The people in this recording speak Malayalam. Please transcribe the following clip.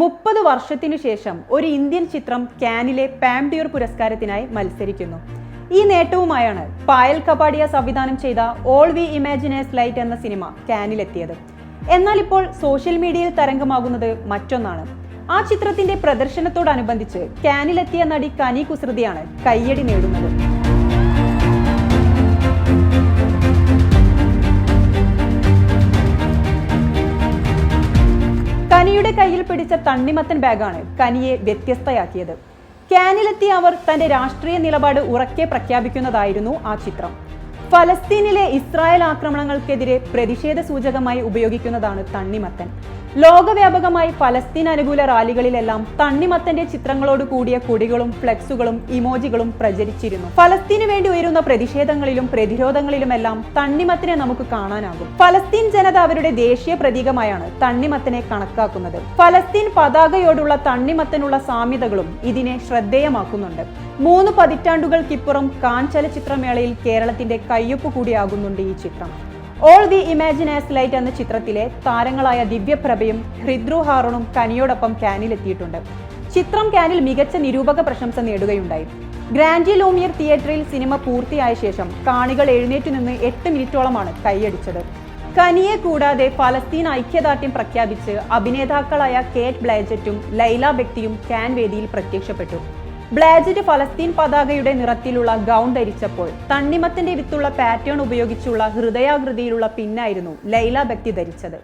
മുപ്പത് വർഷത്തിനു ശേഷം ഒരു ഇന്ത്യൻ ചിത്രം കാനിലെ പാംഡിയൂർ പുരസ്കാരത്തിനായി മത്സരിക്കുന്നു. ഈ നേട്ടവുമായാണ് പായൽ കപാടിയ സംവിധാനം ചെയ്ത all we imagine as light എന്ന സിനിമ കാനിലെത്തിയത് എന്നാൽ ഇപ്പോൾ സോഷ്യൽ മീഡിയയിൽ തരംഗമാകുന്നത് മറ്റൊന്നാണ്. ആ ചിത്രത്തിന്റെ പ്രദർശനത്തോടനുബന്ധിച്ച് കാനിലെത്തിയ നടി കനി കുസൃതിയാണ് കയ്യടി നേടുന്നത്. കനിയുടെ കയ്യിൽ പിടിച്ച തണ്ണിമത്തൻ ബാഗാണ് കനിയെ വ്യത്യസ്തയാക്കിയത്. കാനിലെത്തിയ അവർ തന്റെ രാഷ്ട്രീയ നിലപാട് ഉറക്കെ പ്രഖ്യാപിക്കുന്നതായിരുന്നു ആ ചിത്രം. ഫലസ്തീനിലെ ഇസ്രായേൽ ആക്രമണങ്ങൾക്കെതിരെ പ്രതിഷേധ സൂചകമായി ഉപയോഗിക്കുന്നതാണ് തണ്ണിമത്തൻ. ലോകവ്യാപകമായി ഫലസ്തീൻ അനുകൂല റാലികളിലെല്ലാം തണ്ണിമത്തന്റെ ചിത്രങ്ങളോട് കൂടിയ കൊടികളും ഫ്ലെക്സുകളും ഇമോജികളും പ്രചരിച്ചിരുന്നു. ഫലസ്തീന് വേണ്ടി ഉയരുന്ന പ്രതിഷേധങ്ങളിലും പ്രതിരോധങ്ങളിലുമെല്ലാം തണ്ണിമത്തിനെ നമുക്ക് കാണാനാകും. ഫലസ്തീൻ ജനത അവരുടെ ദേശീയ പ്രതീകമായാണ് തണ്ണിമത്തനെ കണക്കാക്കുന്നത്. ഫലസ്തീൻ പതാകയോടുള്ള തണ്ണിമത്തനുള്ള സാമ്യതകളും ഇതിനെ ശ്രദ്ധേയമാക്കുന്നുണ്ട്. മൂന്ന് പതിറ്റാണ്ടുകൾക്കിപ്പുറം കാൻ ചലച്ചിത്രമേളയിൽ കേരളത്തിന്റെ കയ്യൊപ്പ് കൂടിയാകുന്നുണ്ട് ഈ ചിത്രം. ഓൾ ദി ഇമാജിനേഴ്സ് ലൈറ്റ് എന്ന ചിത്രത്തിലെ താരങ്ങളായ ദിവ്യപ്രഭയും ഹൃദ്രു ഹാറണും കനിയോടൊപ്പം കാനിലെത്തിയിട്ടുണ്ട് ചിത്രം കാനിൽ മികച്ച നിരൂപക പ്രശംസ നേടുകയുണ്ടായി. ഗ്രാൻഡി ലൂമിയർ തിയേറ്ററിൽ സിനിമ പൂർത്തിയായ ശേഷം കാണികൾ എഴുന്നേറ്റു നിന്ന് എട്ട് മിനിറ്റോളമാണ് കൈയടിച്ചത്. കനിയെ കൂടാതെ ഫലസ്തീൻ ഐക്യദാർഢ്യം പ്രഖ്യാപിച്ച് അഭിനേതാക്കളായ കേറ്റ് ബ്ലാജറ്റും ലൈല ബെക്തിയും കാൻ വേദിയിൽ പ്രത്യക്ഷപ്പെട്ടു. ബ്ലാജറ്റ് ഫലസ്തീൻ പതാകയുടെ നിറത്തിലുള്ള ഗൗൺ ധരിച്ചപ്പോൾ തണ്ണിമത്തിന്റെ വിത്തുള്ള പാറ്റേൺ ഉപയോഗിച്ചുള്ള ഹൃദയാകൃതിയിലുള്ള പിന്നായിരുന്നു ലൈല ബക്തി ധരിച്ചത്.